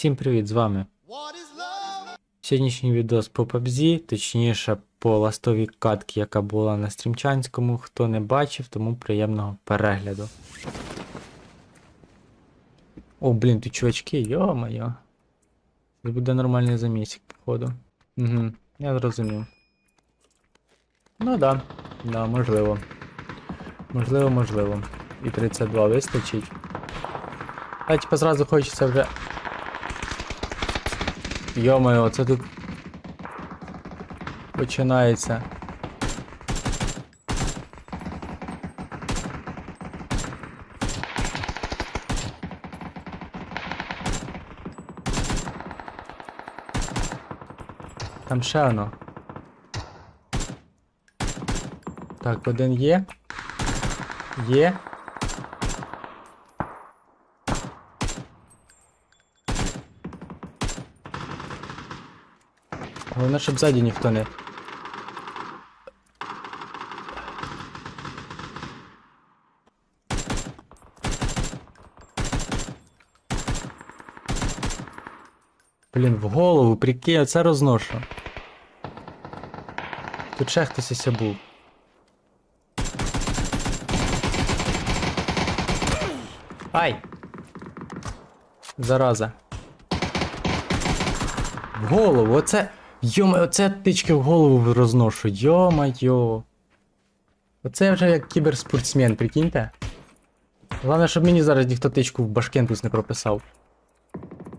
Всім привіт, з вами. Сьогоднішній відос по PUBG, точніше по ластовій катці, яка була на стрімчанському. Хто не бачив, тому приємного перегляду. О, блін, тут чувачки, йо-моє. Це буде нормальний замісик, походу. Угу, я зрозумів. Ну да, да, можливо. Можливо, можливо. І 32 вистачить. А типа зразу хочеться вже. Йо-моє, це тут починається. Там ще воно. Так, один є. Є. Головне, щоб ззаді ніхто не. Блін, в голову, прикинь, оце розношу. Тут ще хтось ось був. Ай! Зараза. В голову, оце. Йома, оце тички в голову розношу. Йо-майо. Оце вже як кіберспортсмен, прикиньте. Головне, щоб мені зараз ніхто тичку в башкентус не прописав.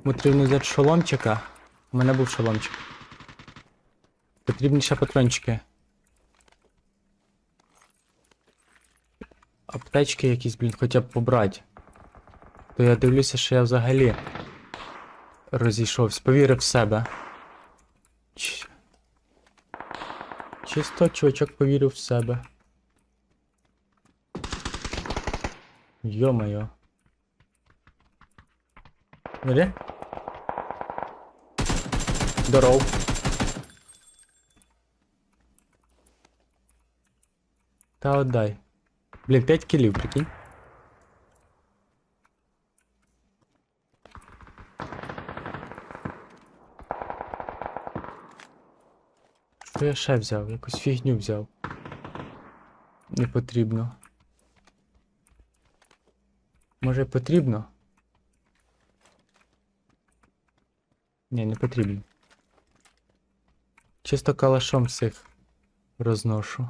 Потрібно взяти шоломчика. У мене був шоломчик. Потрібні ще патрончики. Аптечки якісь, блін, хоча б побрати. То я дивлюся, що я взагалі розійшовся, повірив в себе. Чисто чувачок повірив в себе. Йо-моє. Бери. Здоров. Та отдай. Блін, 5 кілів, прикинь. Що я ще взяв? Якусь фігню взяв. Не потрібно. Може потрібно? Ні, не потрібно. Чисто калашом всіх розношу.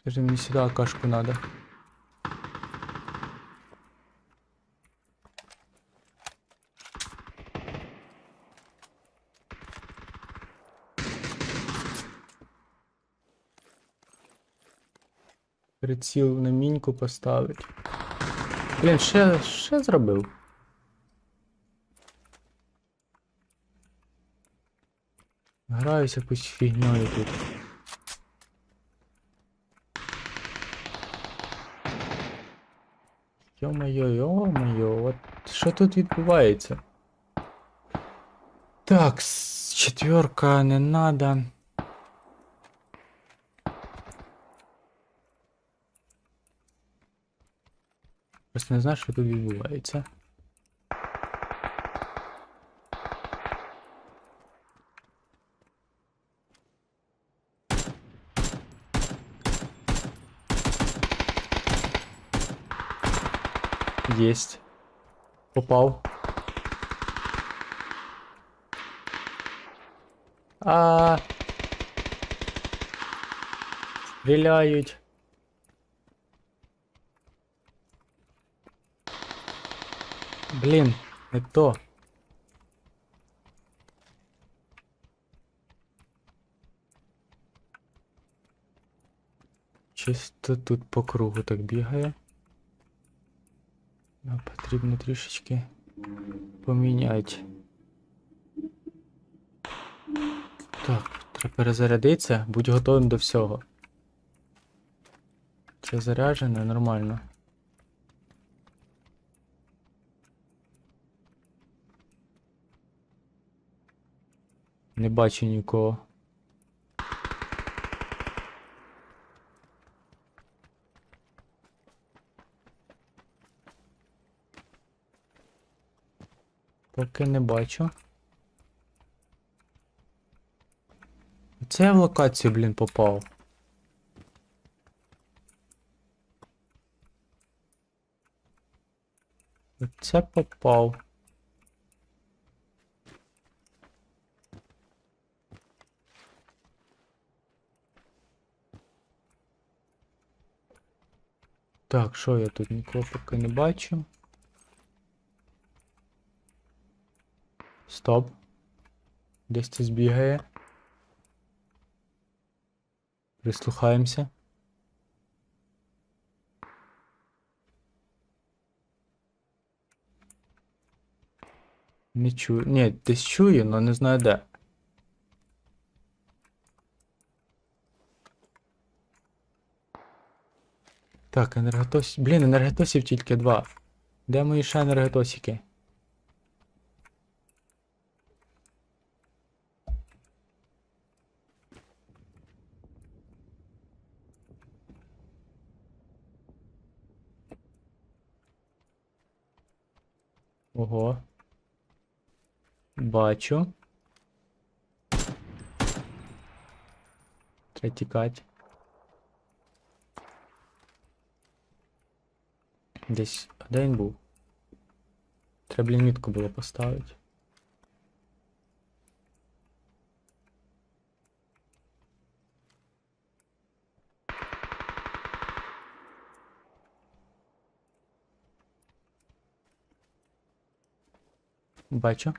Скажи, мені сюди акашку надо. Приціл на міньку поставить. Блін, ще, ще зробив. Граюсь якусь фігньою тут. Йо-моє, йо-моє, от що тут відбувається? Так, четверка не надо. Просто не знаю, що тут відбувається. Есть. Попав. А. Стріляють. Блін, не то. Чисто тут по кругу так бігає. Ну, потрібно трішечки поміняти. Так, треба перезарядитися, будь готовим до всього. Це заряджено нормально. бачу нікого. Поки не бачу. Це я в локацію, блін, попав. Це попав. Так, що я тут нікого поки не бачу. Стоп. Десь це збігає. Прислухаємося. Не чую. Ні, десь чую, але не знаю де. Так, енерготос... Блін, енерготосів тільки два. Де мої ще енерготосики? Ого. Бачу. Треба тікати. Десь. Де він був? Треба лімітку мітку було поставити. Бачу.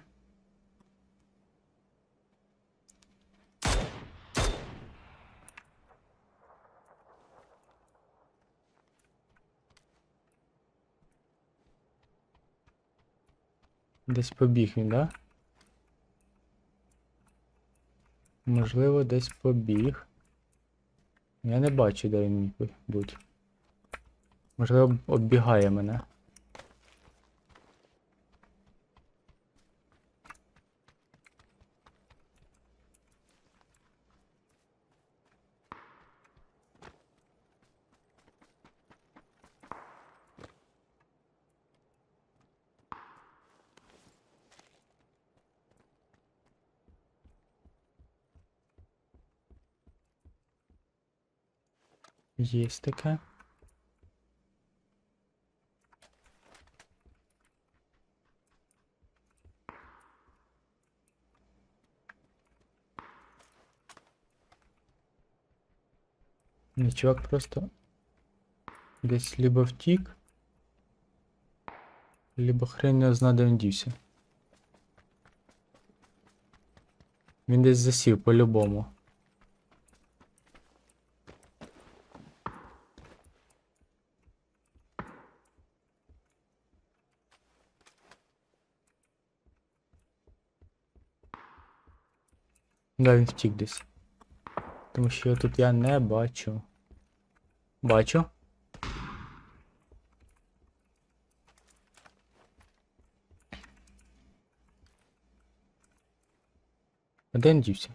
Десь побіг він, да? Можливо, десь побіг. Я не бачу, де він міг бути. Можливо, оббігає мене. Есть таке. Ні, чувак просто десь либо втік, либо хрен не зна, де він дівся. Він десь засів по-любому. Да, він втік десь. Тому що тут я не бачу. Бачу. А де він дівся?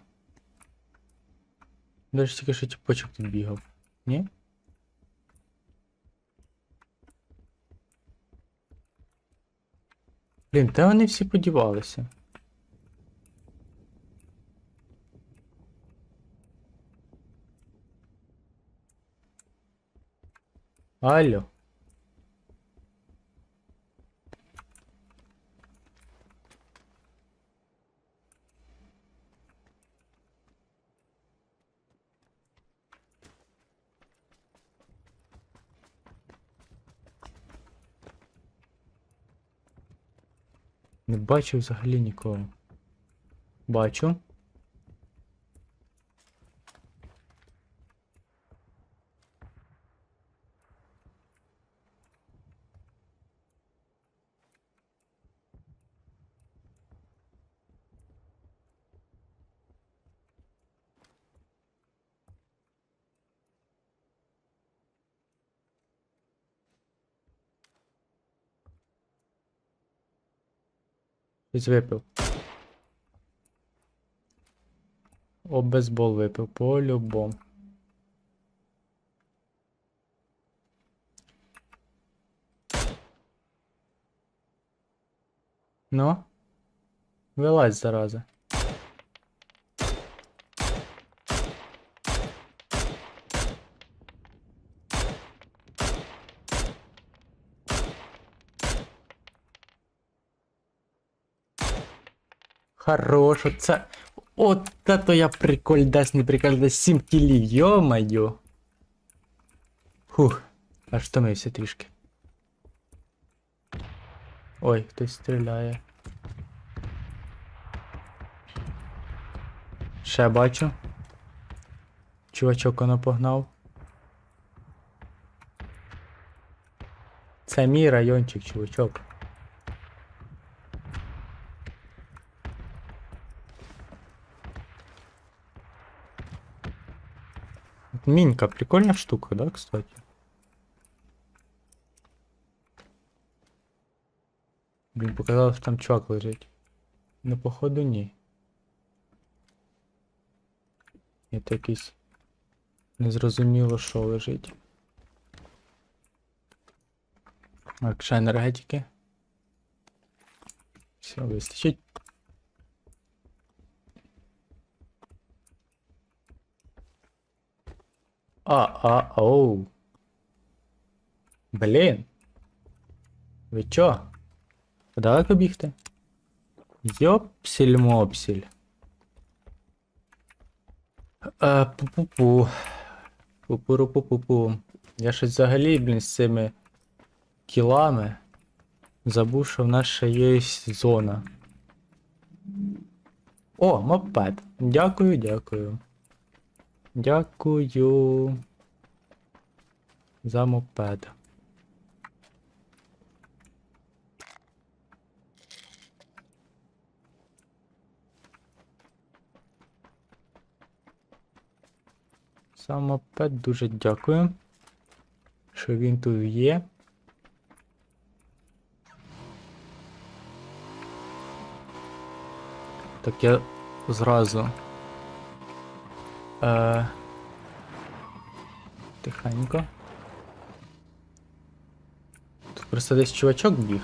Даже тільки що тіпочок тут бігав. Ні? Блін, та вони всі подівалися. Алло. Не бачу взагалі нікого. Бачу. Щось випив. Обезбол випив, по-любому. Ну? Вилазь, зараза. Хорош, оце. От то я прикольдесний прикольдес 7 кілів, йо-майо. Фух, аж втомився трішки. Ой, хтось стріляє. Ще бачу. Чувачок воно погнав. Це мій райончик, чувачок. Мінька, прикольна штука, да, кстати? Блін, показалось, що там чувак лежить. Ну, походу, ні. Є то якийсь незрозуміло, що лежить. Так, ще енергетики. Все, вистачить. А, а, оу. Блін. Ви чо? Далеко бігти? Йопсіль-мопсіль. А, пу-пу-пу. Пу-пу-ру-пу-пу-пу. Я щось взагалі, блін, з цими кілами забув, що в нас ще є зона. О, мопед. Дякую, дякую. Дякую. За мопед. За дуже дякую. Що він тут є. Так я зразу. Е... Тихенько. Тут просто десь чувачок біг.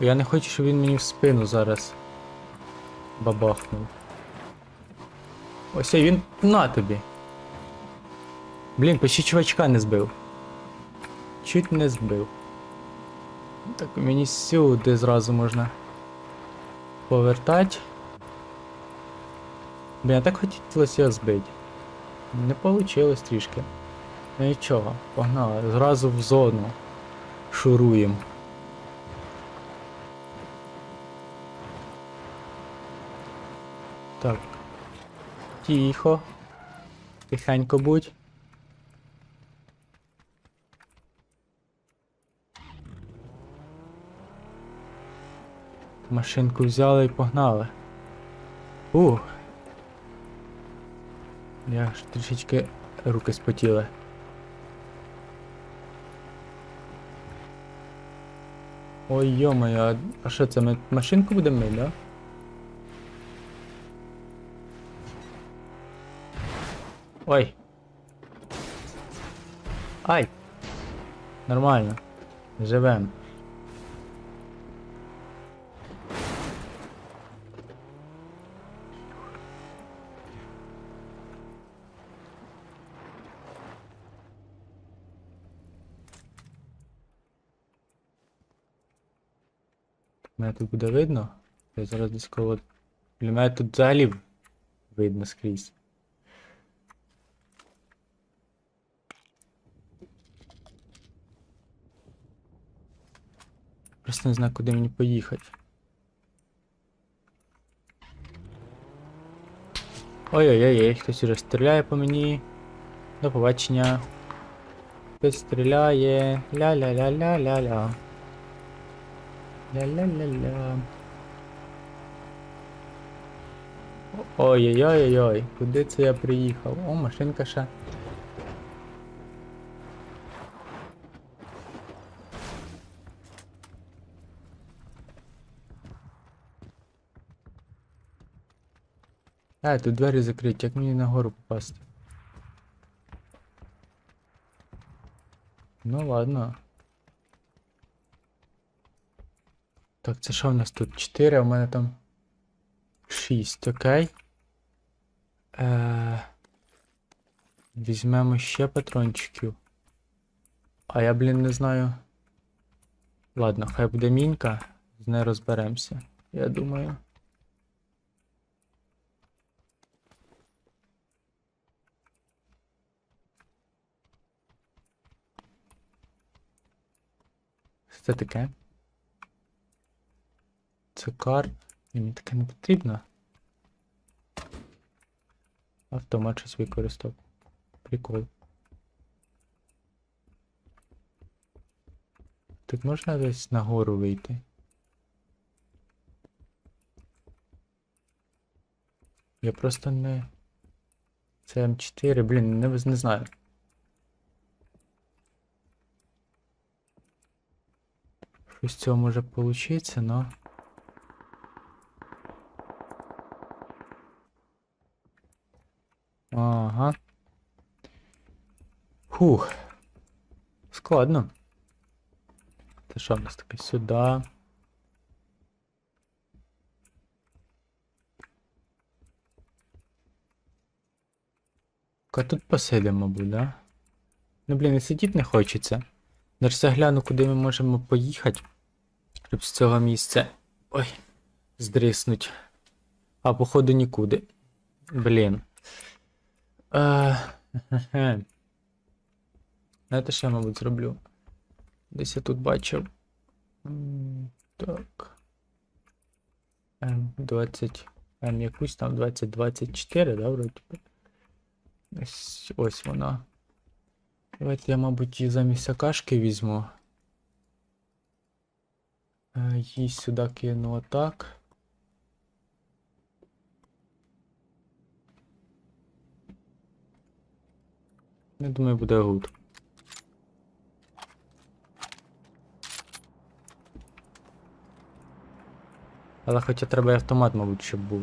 Я не хочу, щоб він мені в спину зараз бабахнув. Ось він на тобі. Блін, почти чувачка не збив. Чуть не збив. Так мені сюди зразу можна повертати. Блін, так хотілося збити. Не вийшло трішки. Ну нічого, погнали. Зразу в зону. Шуруємо. Так. Тихо. Тихенько будь. Машинку взяли і погнали. Ух. Я ж трішечки руки спотіли. Ой, йо-моє, а що це ми машинку будемо мити, да? Ой. Ай. Нормально. Живем. Мене тут буде видно. Я зараз десь коло. Для мене тут взагалі видно скрізь. Просто не знаю, куди мені поїхати. Ой-ой-ой, хтось уже стріляє по мені. До побачення. Хтось стріляє. Ля-ля-ля-ля-ля-ля. Ля-ля-ля-ля. Ой-ой-ой-ой, куди це я приїхав? О, машинка ще. А, тут двері закриті, як мені нагору попасти? Ну ладно. Так, це що в нас тут? 4, а в мене там 6, окей. Е... Візьмемо ще патрончиків. А я, блін, не знаю. Ладно, хай буде мінька, з нею розберемося. Я думаю. Це таке? Це кар. Ні, Мені таке не потрібно. Автомат щось використав. Прикол. Тут можна десь нагору вийти? Я просто не. Це М4, блін, не, не знаю. Щось з цього може получиться, но. Ага. Фух. Складно. Це що в нас таке? Сюди. Ка тут посидимо, мабуть, да? Ну, блін, і сидіти не хочеться. Даже загляну, куди ми можемо поїхати. Щоб з цього місця. Ой. Здриснуть. А, походу, нікуди. Блін. Е, хе-хе. Знаєте, що я, мабуть, зроблю? Десь я тут бачив. Так. М20. М якусь там 2024, да, вроді. Ось, ось вона. Давайте я, мабуть, її замість акашки візьму. Е, Її сюди кину отак. Я думаю, буде гуд. Але хоча треба і автомат, мабуть, щоб був.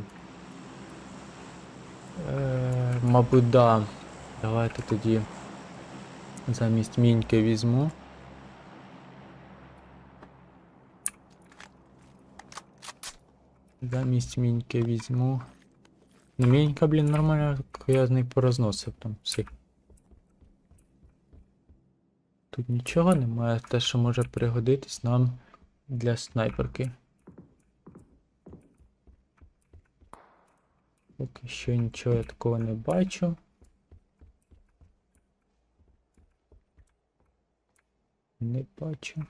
Е, мабуть, да. Давайте тоді замість міньки візьму. Замість міньки візьму. Ну, мінька, блін, нормально, я з них порозносив там всіх. Тут нічого немає, те, що може пригодитись нам для снайперки. Поки що нічого я такого не бачу. Не бачу.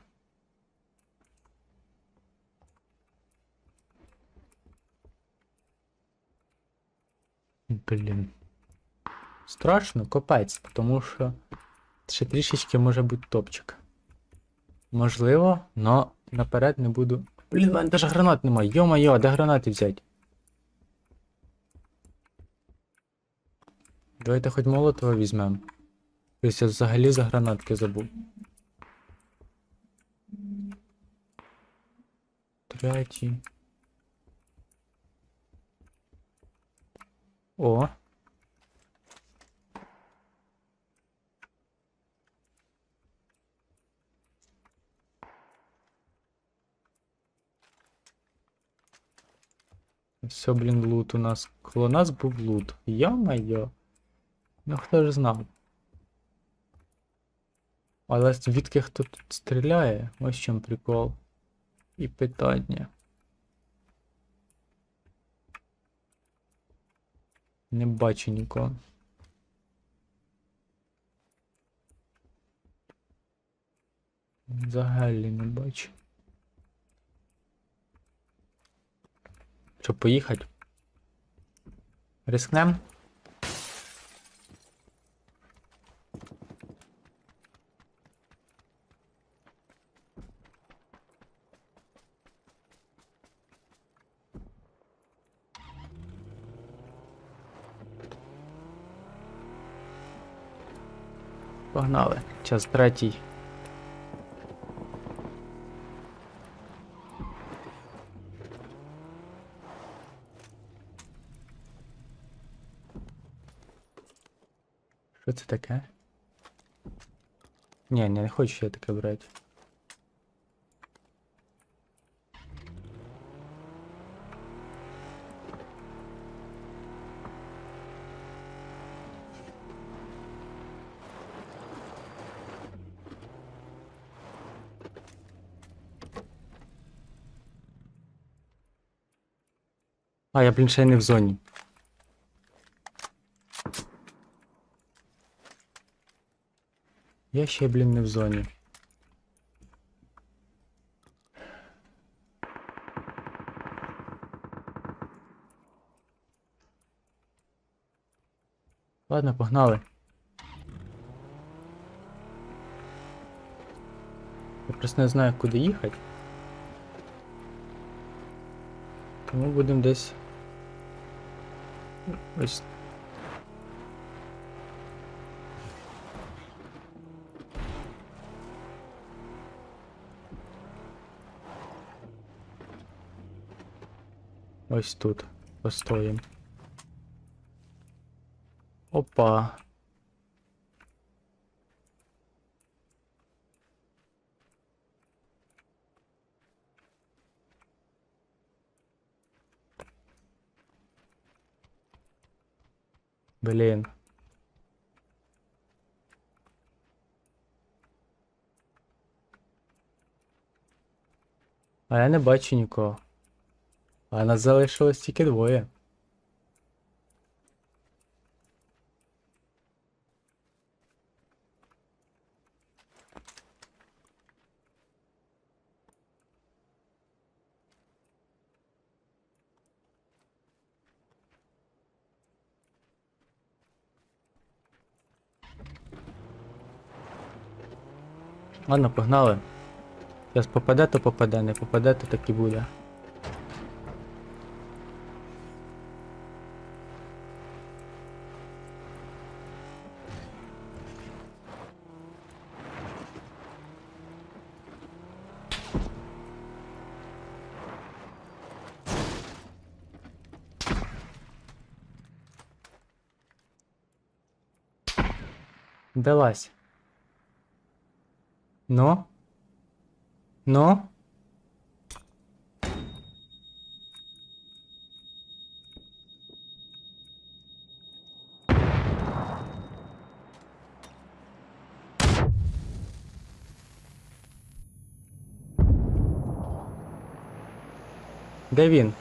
Блін. Страшно, копець, тому що ще трішечки може бути топчик. Можливо, но наперед не буду. Блін, мене навіть гранат немає. Йо-моє, де гранати взяти? Давайте хоч молотого візьмемо. Тобто я взагалі за гранатки забув. Третій. О. Все, блін, лут у нас. Коло нас був лут. Йо-майо. Ну хто ж знав? Але звідки хто тут стріляє? Ось в чому прикол. І питання. Не бачу нікого. Взагалі не бачу. Що, поїхати? Рискнем? Погнали. Час третій. Що это такая. Не, не хочу я таке брать. А, я, блин ще в зоне. Я ще, блін, не в зоні. Ладно, погнали. Я просто не знаю, куди їхати. Тому будемо десь. Ось. Ось тут постоїм. Опа. Блін. А я не бачу нікого. А нас залишилось тільки двоє. Ладно, погнали. Зараз попаде, то попаде, не попаде, то так і буде. Далась. Ну? Ну? Де він?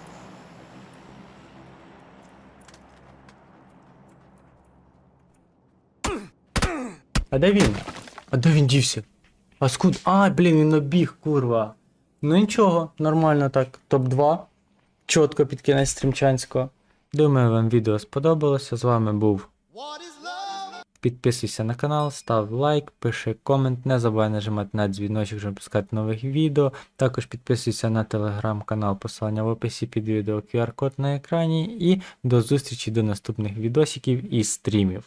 А де він? А де він дівся? А скуд. А, блін, він обіг, курва. Ну нічого, нормально так. Топ-2. Чітко під кінець стрімчанського. Думаю, вам відео сподобалося. З вами був. Підписуйся на канал, став лайк, пиши комент, не забувай нажимати на дзвіночок, щоб пускати нових відео. Також підписуйся на телеграм-канал, посилання в описі під відео QR-код на екрані. І до зустрічі до наступних відосиків і стрімів.